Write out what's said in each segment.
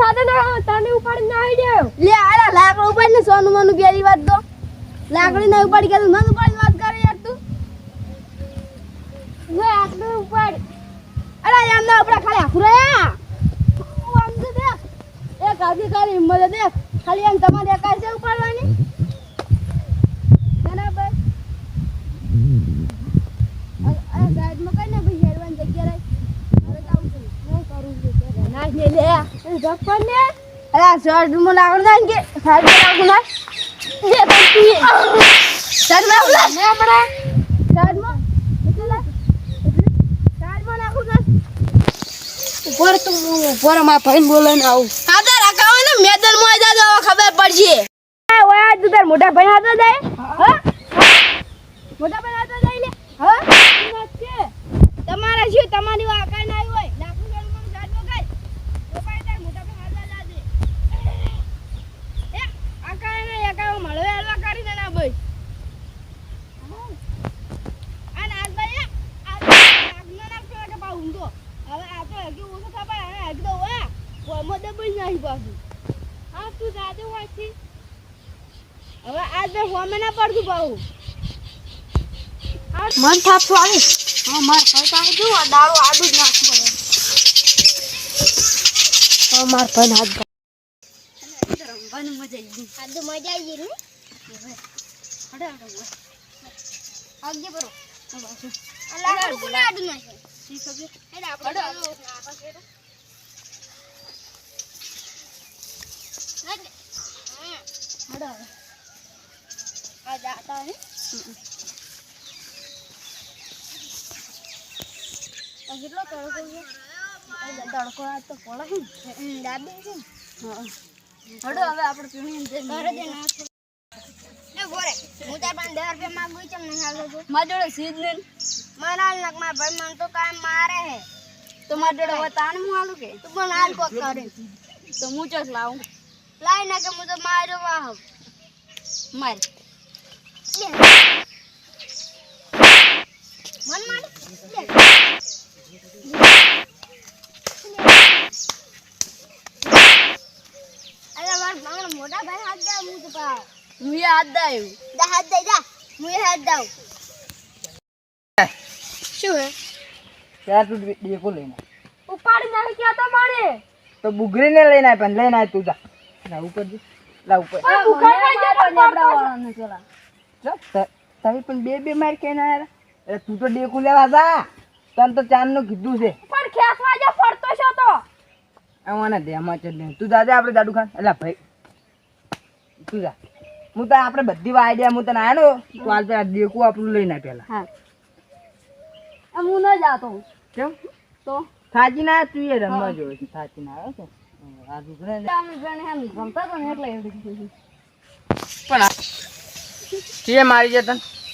બંધ થાતે ને તને ઉપાડી ના આવી દેવ. લે આલા લાકડું ઉપાડી ને સોનું મનુ ગેરી વાત તો લાકડી ના ઉપાડી કે મન ઉપાડી વાત કરે યાર તું. લે આટલું ઉપાડ. અરે યાર ના ઉપડા ખાલી આખુરા તું આમ તો દેખ. એક અધિકારી હિંમત દેખ. ખાલી આમ તમારે એકાય છે ઉપાડવાની. બરાબર આ સાઈડમાં કઈ ને ભાઈ હેડવાની જગ્યા રહી હવે જાઉં છું હું કરું છું નાખ ને ને ના લે તો ને આપણે સાઈડમાં એટલે લા. એટલે સાઈડમાં નાખું ના ઉપર તું ઉપરમાં આવું હા આવી જાજો ખબર પડશે ઓય તું તાર મોટા ભાઈ હાથો જાય હા મોટા ભાઈ હાથો જાય લે હા તમારે શું, તમારી વાકા ના આવી હોય લાકડું ગળું સાઈડમાં ગઈ તો ભાઈ તાર મોટા ભાઈ હાથે જાજે એ આકા ને એકા મળવે હલવા કરીને ના ભાઈ અને આજ ભાઈ આ લાગનો ના પડે કે પાઉં તો હવે આ તો હજી ઓછો થવા અને હજી તો ઓયા ઓમો દબઈ નહીં પાછું હા તું જાજે હોયથી હવે આજ ભાઈ હોમે ના પડતું પાઉં મન થાપતું આવે હા માર ભાઈ પાસે જો આ આડું જ નાખવું પડે હા માર ભાઈ હાથ રમવાની મજા આવી આ આદુ મજા આવી ગઈ હડે હડે આગળ બરો આ કોને આડું નાખે શી ખબર? એટલે આપણે ચાલો નાખો છે હડે. હડે આ જાતા હે? કેટલો તડકો છે? તડકો આ તો પડે છે. દાબી છે. હડો હવે આપણે પીણી જઈને ઘરે જ નાખો બોરે હું તાર પાસે દસ રૂપિયા માંગુ છું નહીં હાલો તો મારા જોડે સીધ ને. મારા નકમાં ભાઈ મને તો કાંઈ મારે હે. તો મારી જોડે હવે તાણ હું આલું કે? તું પણ હાલ કોક કરે. તો હું ચોક લાવું? લાઈ નાખે હું તો માર્યો વાહ માર. મન મારે અરે મારા મારા મોટા ભાઈ હાથ દે હું તો પા હું હાથ દાયું દા હાથ દઈ જા. હું એ હાથ દઉં. શું હે? ત્યાં તું ડેકો લઈને ઉપાડી તો મારે? તો બુગરીને લઈને પણ લઈને તું જા. લા ઉપર જી. લા ઉપર. વાળાને ચલા જા, ત- તમે પણ બે બે માર કે ના અરે તું તો ડેકુ લેવા જા. તને તો ચાંદનું કીધું છે. પણ ખેસવા જો ફરતો છો તો. આવવાના દેમાં ચડ લે તું દાદા આપણે દાડુ ખાન એટલે ભાઈ તું જા. હું તને આપણે બધી આઈડિયા હું તને આવ્યો ને તું હાલ પેલા ડેકુ આપણું લઈને પેલા. હા. આમ હું ન જાતો કેમ? તો? થાચી ના તું એ રમવા જોવે છે થાચી ના આવે છે? આ તો ને એટલે પણ મારી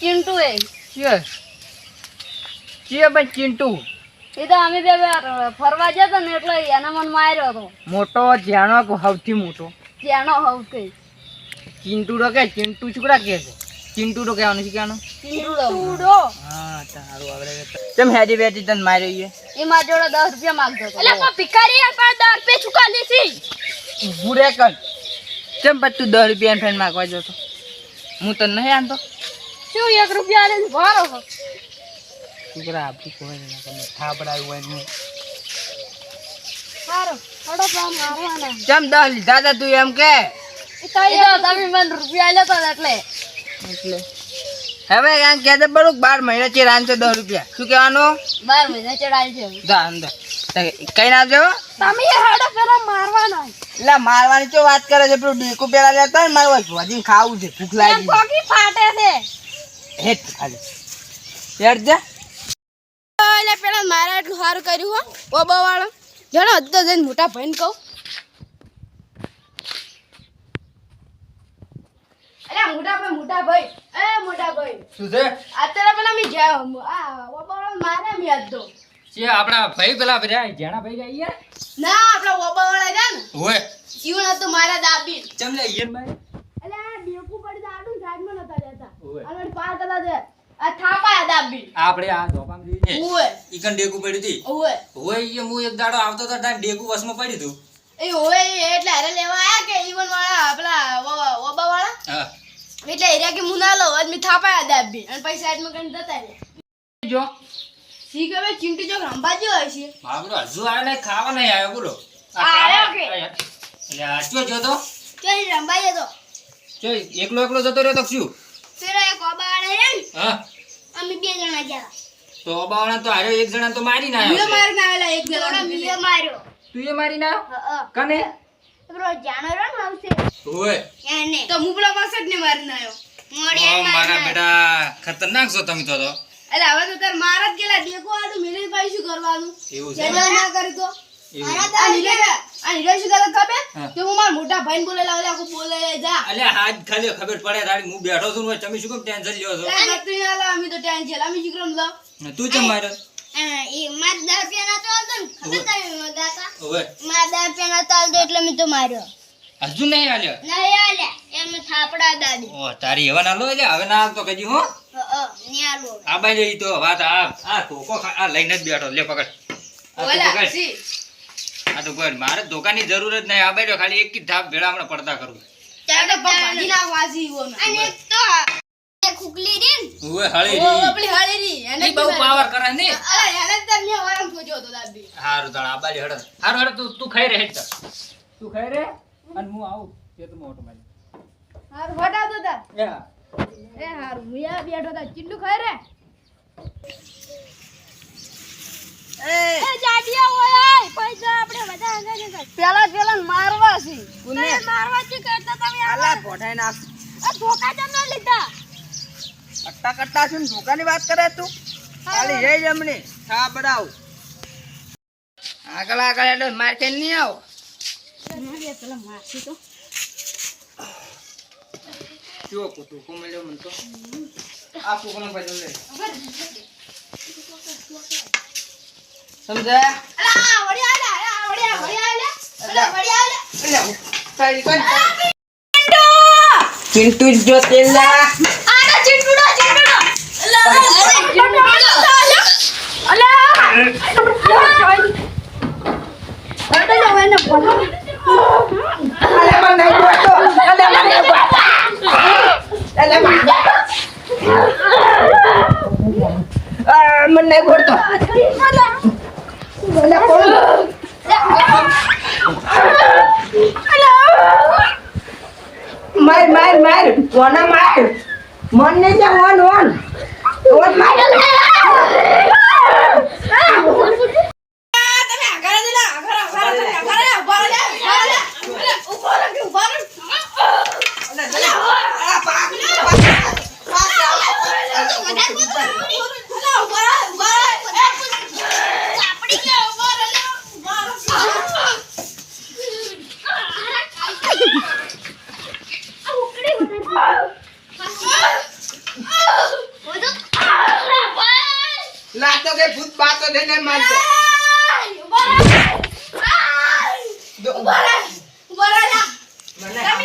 ચિંટુ એ. ચીએ? ચીએ ભાઈ ચિંટુ? એ તો અમે બે ફરવા જતા ને એટલે એના મન માર્યો હતો. મોટો ઝેણો કે સૌથી મોટો. ત્યાંનો હવ ચિંટુ તો કે ચિંટુ છોકરા કે છે? ચિંટુ તો કહેવાનું? છે કહેવાનું ચિંટુડો હા તારું આવડે કેમ હેડી બેટી તને માર્યો ઈએ એ મારી જોડે દસ રૂપિયા માંગતો હતો. એટલે પણ ભિખારી આ પાસે દસ રૂપિયા ચૂકા લીધી ઊભું રે કર કેમ પછી તું 10 રૂપિયા ફેન માગવા જતો? હું તને નહીં આનતો? શું એક રૂપિયા લઈને ભારો છો છોકરા આપી કોઈ નહીં તમે થાપડાયું હોય ને. સારો થોડો પણ મારવાના. કેમ દસ લીધા તા તું એમ કે? તમે મને રૂપિયા લેતો એટલે. એટલે. હવે આમ કહે છે બરોબર બાર મહિના છે રાંધશે દસ રૂપિયા. શું કહેવાનું? બાર મહિના ચડાય છે જા અંદર કઈ ના જો તમે હાડો પેલા મારવાના. એટલે મારવાની ચો વાત કરે છે પેલું ડેકુ પેલા લેતા ને મારું વધી ખાવું છે ભૂખ લાગી કોકી ફાટે છે. હેઠ ખાલી. હેઠ જા. એટલે પેલા મારા એટલું સારું કર્યું હો ઓબો વાળો જણો અત્યારે જઈને મોટા ભાઈને કહું. અરે મોટા ભાઈ મોટા ભાઈ એ મોટા ભાઈ શું છે? અત્યારે પેલા મી જા આ ઓબા મારે મી આજ તો. છે આપણા ભાઈ પેલા બધા જેણા ભાઈ જાય યાર ના આપડા ઓબા વાળા રહ્યા ને. ઓય ઈવન હતું મારા દાબી ચમ લે ભાઈ આ ડેકુ પડી તો આડું સાઈડમાં નતા રહેતા. અને પાર કલા દે આ થાપા દાબી આપણે આ ધોપામ જઈએ ઓય ઈકન ડેકું પડ્યું હતી ઓય ઓય ઈ હું એક દાડો આવતો હતો ત્યાં ડેકું વસમાં પડી હતું એ ઓય એટલે હારે લેવા આયા કે ઈવન વાળા પેલા વ- ઓબા વાળા હા એટલે એરિયા કે મુના લો આજ આજ થાપા આદા બી અને પૈસા સાઈડમાં કરીને જતા રે જો. શી ખબર? ચિંટી જો રંબાજી હોય છે. હા બોલો હજુ આવ્યો ને ખાવા નહીં આવ્યો બોલો. આવ્યો ખાવા- એટલે આ જો તો? ચોઈ રંબાઈ હતો ચો એકલો એકલો જતો રહ્યો તો શું? પેલો એક ઓબાળે હા. અમે બે જણા ગયા. તો ઓબાળા તો આર્યો એક જણા તો મારી ના આવ્યો મારી ના આવેલા એક જણા મીએ માર્યો. તું એ મારી ના. કને? પેલો જાનો આવશે. હોય એને. તો હું પેલા પાસે જ ને મારીને આવ્યો. મોડિયા મારા બેટા ખતરનાક છો તમે તો તો. એટલે હવે તો તાર મારા જ ગયેલા દેખો આડું મિલી ભાઈ શું કરવાનું. એવું છે? ના કરી તો. એવું આ નીલે આ નીલે શું કરે ખબર? હા. કે હું મારા મોટા ભાઈને બોલેલા બોલે જા. અલ્યા હાથ ખાલી ખબર પડે તારી હું બેઠો છું ને હોય, તમે શું કેમ ટેન્શન લ્યો છો? એટલે નતું ના લા, અમે તો ટેન્શન અમે શું કરવાનું લા? ને તું ચમ માર્યો એ માર દસ રૂપિયા નતો એટલે મેં તો માર્યો. હજુ નહીં આલ્યો નહીં આલ્યા એમ થાપડા દાદી. ઓ તારી હવે ના લો એટલે હવે ના આવતો કજી હો? હ, હ, ન્યાલો આ બાઈ લઈ તો વાત આ આ ધોકો આ લઈને જ બેઠો. લે પકડ. ઓલા, સી. આ તો કોઈ મારે ધોકાની જરૂર જ નહીં. આ બાજુ ખાલી એક જ ધાપ ભેળા હમણાં પડતા કરું. ત્યારે પકડી ના વાજી સી અને તો ખુકલી રી ને. હળી ઓ, રી. પેલી હાળી રી, એને બહુ પાવર કરે ને અલા, એને જ તાર મેં વારમ ખોજ્યો હતો દાદી. હારું તાણ આ બાજુ હળ હારું હડ તું તું ખાઈ રહે હેડ તું ખાઈ રહે અને હું આવું ખેતરમાં મોટો મારી હારું, હટાવતો તો તા. એ હારું, મિયા બેઠો તા. ચિંડુ ખાઈ રહે એ! જાડિયા હોય પૈસા આપણે બધા આગળ જતા પેલા પેલા મારવા છે. કોને? મારવાથી કરતા તમે આલા પોઠાઈ નાખ. આ ધોકા જમ લીધા? કટ્ટા કટ્ટા છે ને ધોકાની વાત કરે તું? ખાલી જઈ જમણી. હા બડાવ. આગળ આગળ એટલે માર કે નહીં આવો જો કુતું મન તો આ કુકનો લે સમજાય અલા, આલે, આલે. તારી કોણ ચિંટુ જો તેલ લા આના ચીંટુડો ચીંટુડો અલે મને ગોતો અલે મને ગોતો અલે મને આ મને ગોતો અલે કોણ માર માર માર કોના માર મન ને જા વન વન વન માર તમે આગળ જ લા, આગળ, આગળ, આગળ, આગળ, ઊભા રહો, ઊભા રહો, ઊભા રહો, કે ઊભા રહો. અલા, ઊભા રહો, ઊભા રહો. આપડી કે ઊભો રહે ઊભા રહો. લાતો કે તમે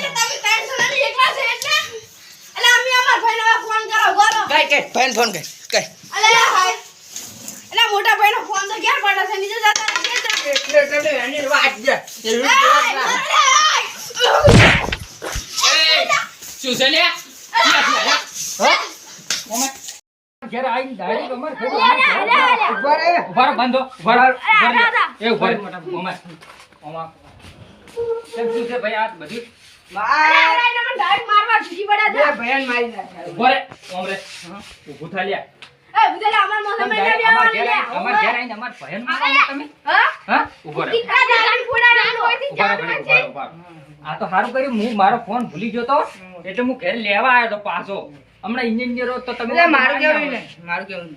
તમે જણાની એકલા છે એટલે? અલા, અમે અમારા ભાઈને ફોન કરો, રહો. કઈ કઈ ફોન ફોન કઈ કઈ અલા, મોટા ભાઈનો ફોન તો ક્યાં પડે છે? નીચે જતા નથી એટલે એટલે એની વાત છે એ એય, વાત ના. અલા, શું છે લ્યા? હા? ઓમે. ઘેર આઈને ડાયરેક્ટ અમારે ઘરે અમારે ઘરે. ઊભા રહો, બંધો ઊભા રહો, એ ઊભા રહો. ઓમે. ઓમાં. કેમ શું છે ભાઈ આ બધું? હતા. આ તો સારું કર્યું હું મારો ફોન ભૂલી ગયો તો. એટલે હું ઘરે લેવા આવ્યો તો પાછો. હમણાં હોત તો તમે મારું કેવું ને? મારું કેવું.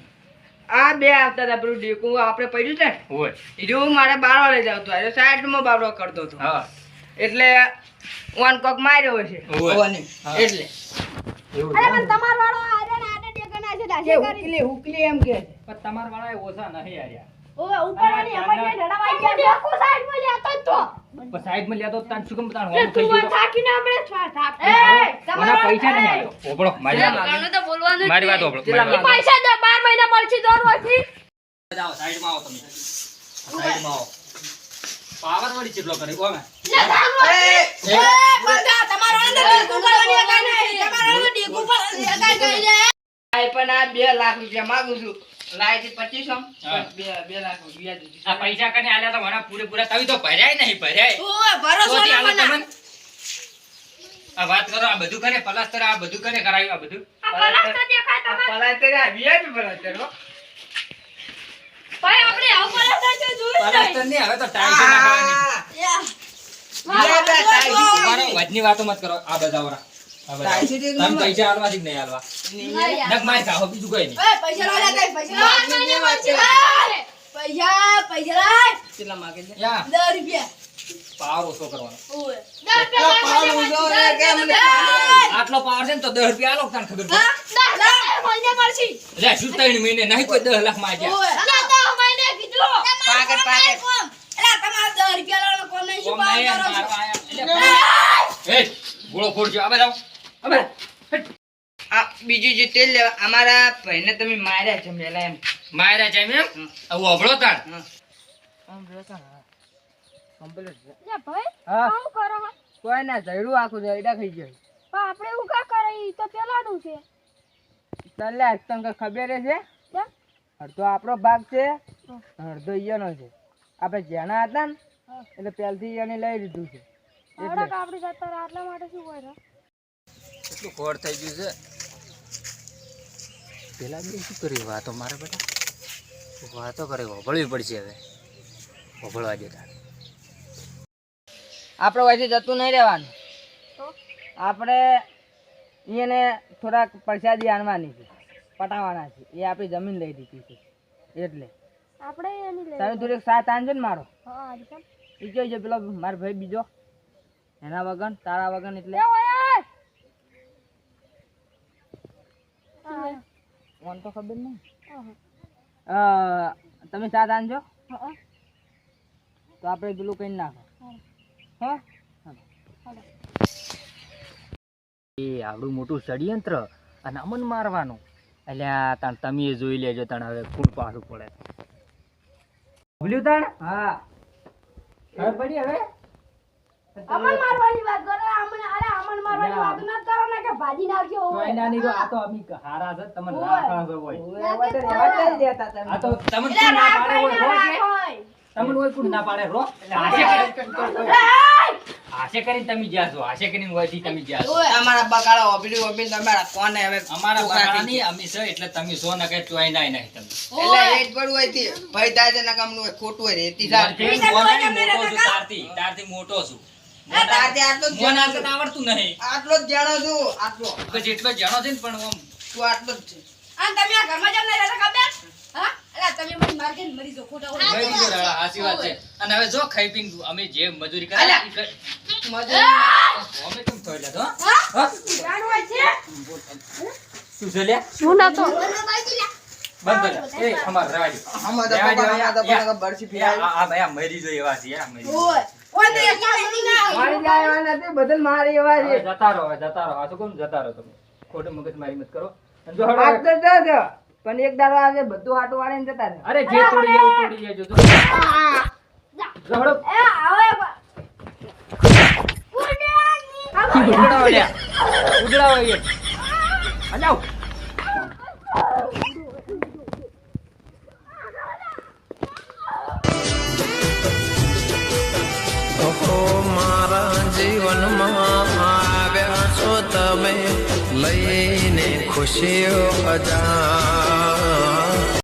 આ બે આવતા હતા પેલું ડેકું આપણે પડ્યું છે હોય. એ જો મારે બારવા લઈ જાવ તો સાઈડમાં બારવા કરતો હતો. એટલે વન કોક માર્યો છે. એટલે. અરે, પણ તમારો વાળો આરે ને આરે ટેકના છે, દાસે કરી. હુકલી હુકલી એમ કે. પણ તમારા વાળા ઓછા નહીં આર્યા ઓવે, ઉપરવાળી અમારી જે ઢળાવાઈ ગયા છે. આખું સાઈડમાં લેતો તો. પણ સાઈડમાં લેતો તાન શું કેમ તાન હોમ થઈ તું ગયું તો? થાકીને આપણે છ- થાક- એ, તમારા પૈસા નહીં આવ્યો ઓબળો મારી વાત? તો બોલવાનું મારી વાત ઓબળો મારી પૈસા દે 12 મહિના મળશે દર વર્ષથી જાઓ સાઈડમાં આવો તમે સાઈડમાં આવો પાવર વળી ચેટલો કરે ઓમે એ બંધા તમારો અંદર ડીકુ પડવાની અગાઈ નહીં તમારો અંદર ડીકુ પડવાની અગાઈ નહીં પણ આ બે લાખ રૂપિયા માંગુ છું લાય પચીસો બે બે લાખ આ પૈસા કને આલ્યા તો મને પૂરેપૂરા તમે તો ભર્યાય નહીં ભર્યાય ઓય ભરોસો તોથી ના આલો મને. તમને. આ વાત કરો આ બધું કરે પલાસ્તર આ બધું કરે કરાયું આ બધું? પલાસ્તર આ VIP પલાસ્તર હો. ભાઈ આપણે આવું હવે તો નાખવાની વજની વાતો મત કરો આ બધા ઓરા પૈસા આલવા છે નહીં આલવા? નક માર ખાઓ બીજું કઈ નહીં. પૈસા લાવ લે પૈસા પૈસા પૈસા કેટલા માંગે છે? 10 રૂપિયા. પાવર ઓછો કરવાનો. આટલો પાવર છે ને તો દસ રૂપિયા આલો તને ખબર લે શું ત્રણ મહિને નહીં કોઈ દસ લાખમાં આપ્યા ઓય અલા 10 મહિને કીધું. પાકેટ પાકેટ. તમારે દસ રૂપિયા ગોળો ખોરજો આ બધા આ બીજું જે તેલ લેવા અમારા ભાઈને તમે માર્યા છે મેલા એમ. માર્યા છે એમ એમ? આવું અભળો તાણ. હા. આમ જોતા ને, હા. Complete છે. ભાઈ હા. કરો. કોઈ ના જયડું આખું જયડા ખાઈ જાય પણ આપણે એવું કા કરે? ઈ તો પેલાનું છે. તને તને ખબર છે? અડધો આપણો ભાગ છે અડધો ઈયોનો છે. આપણે જેના હતા ને એટલે પહેલથી ઈયોને લઈ લીધું છે. એટલે અડક જતા આટલા માટે શું હોય કેટલું ખોડ થઈ ગયું છે? પેલા બે શું કરી વાતો મારે બેટા. વાતો કરે વભળવી પડશે હવે. વભળવા દેતા. આપણે વચ્ચે જતું નહીં રહેવાનું. આપણે એને થોડાક પરસાદી આણવાની છે પટાવાના છે. એ આપણી જમીન લઈ દીધી છે. એટલે. આપણે તમે થોડીક સાથ આણજો ને મારો. હા એ કયો છે પેલો મારો ભાઈ બીજો. એના વગન તારા વગન એટલે એ ઓય હા કોણ તો ખબર નહીં. તમે સાથ આનજો તો આપણે પેલું કઈ નાખો. હા? એ આવડું મોટું ષડયંત્ર અને અમન મારવાનું. એટલે તાણ તમે જોઈ લેજો તાણ હવે કોણ પાછું પડે. ભૂલ્યું તાણ? હા. પડી હવે? અમન મારવાની વાત કરો અમન અમન મારવાની વાત ના કરો ને કે ભાજી નાખ્યો તોય હોય નાની તો આ તો અમી હારા છે તમને રાખા છે હોય હવે તો રહેવા જ દેતા તમે. આ તો તમને ના પાડે હોય હોય રો કે? રાખ હોય. તમને હોય કોણ ના પાડે રો એટલે હાશે કરીને હાશે કરીને તમે જ્યાં છો હાશે કરીને હોયથી તમે જ્યાં છો. અમારા બકાળા ઓબડી ઓબડી તમારા કોને હવે અમારા થઈ બગાડાની છે? એટલે તમે છો ને કે ચોય નાય નહીં તમે. એટલે એક જ હોયથી. ભય થાય છે નકામનું ખોટું હોય રેતી મોનાની મોટો છું તારથી તારથી મોટો છું. તારથી આટલો જ મોન જાણો આગળ છું. આવડતું નહીં. આટલો જ જાણો છું. આટલો. પછી એટલો જાણો છે ને પણ આમ તું આટલો જ છે. અને તમે આ ઘરમાં જેમ નહીં રહેતા ખબર? હા? અલા તમે મને માર ખોટા વાત છે. અને હવે જો ખાઈ પીને અમે જે મજૂરી કરે અલા! ઈ કર- મજૂરી. અમે કેમ થયો તો? હા? હા? છે? શું છે લ્યા? શું ના તો બંધ કર. એ, અમાર રહેવા બરછી યા, ફેરાવી. આ- આ ભાઈ આ મરી જો એવા છે, આ મરી ના બદલ મારી એવા છે. જતા રહો જતા રહો. આ શું જતા રહો તમે? ખોટું મગજ મારી મત કરો. પણ એક દાડો આજે બધું હાટું વાળીને જતા રહે અરે જે તોડી જાય જાય જો એ આવે. આવ્યા છો